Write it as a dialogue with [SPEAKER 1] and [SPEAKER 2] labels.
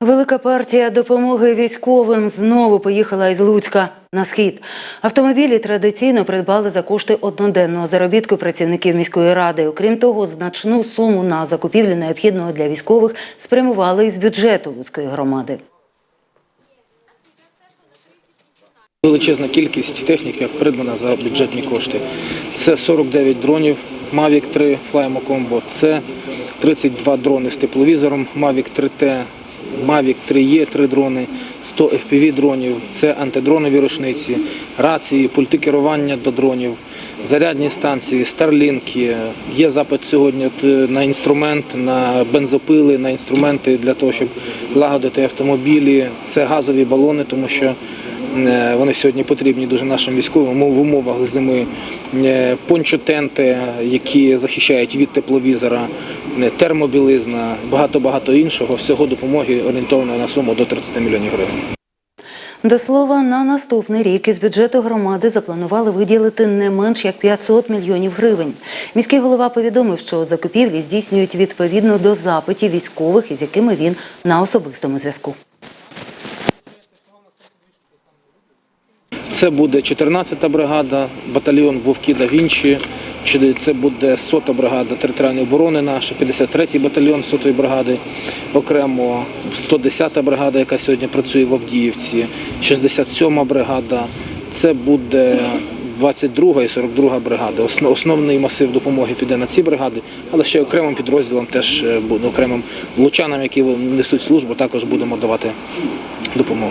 [SPEAKER 1] Велика партія допомоги військовим знову поїхала із Луцька на схід. Автомобілі традиційно придбали за кошти одноденного заробітку працівників міської ради. Окрім того, значну суму на закупівлю необхідного для військових спрямували із бюджету Луцької громади.
[SPEAKER 2] Величезна кількість техніки придбана за бюджетні кошти. Це 49 дронів Mavic 3 Flymo Combo, це 32 дрони з тепловізором Mavic 3T, Mavic 3E три дрони, 100 FPV дронів, це антидронові рушниці, рації, пульти керування до дронів, зарядні станції, старлінки. Є запит сьогодні е, на інструмент, на бензопили, на інструменти для того, щоб лагодити автомобілі. Це газові балони, тому що Вони сьогодні потрібні дуже нашим військовим в умовах зими. Е, Пончотенти, які захищають від тепловізора, е, термобілизна, багато-багато іншого. Всього допомоги орієнтовано на суму до 30 мільйонів гривень.
[SPEAKER 1] До слова, на наступний рік із бюджету громади запланували виділити не менш як 500 мільйонів гривень. Міський голова повідомив, що закупівлі здійснюють відповідно до запитів військових, із якими він на особистому зв'язку.
[SPEAKER 2] Це буде 14-та бригада, батальйон Вовки да Вінчі. Це буде 100-та бригада територіальної оборони наша, 53-й батальйон 100-ї бригади, окремо 110-та бригада, яка сьогодні працює в Авдіївці, 67-ма бригада. Це буде 22 і 42 бригади. Основний масив допомоги піде на ці бригади, але ще окремим підрозділам теж е, окремим лучанам, які несуть службу, також будемо давати допомогу.